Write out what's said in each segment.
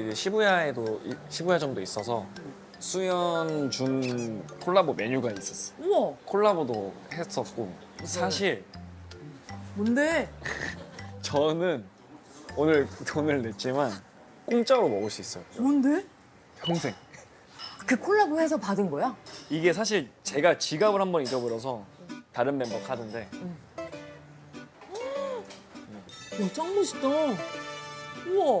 이제 시부야에도 이- 시부야점도 있어서 수연 준 콜라보 메뉴가 있었어. 우와 콜라보도 했었고 사실 뭔데? 저는 오늘 돈을 냈지만 공짜로 먹을 수 있어요. 뭔데? 평생. 그 콜라보 해서 받은 거야? 이게 사실 제가 지갑을 한 번 잊어버려서 다른 멤버 카드인데 와짱 멋있다. 우와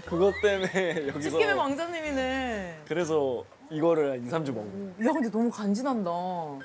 그것 때문에 여기서 치킨의 왕자님이네. 그래서 이거를 한 2, 3주 먹고 야 근데 너무 간지난다. 와.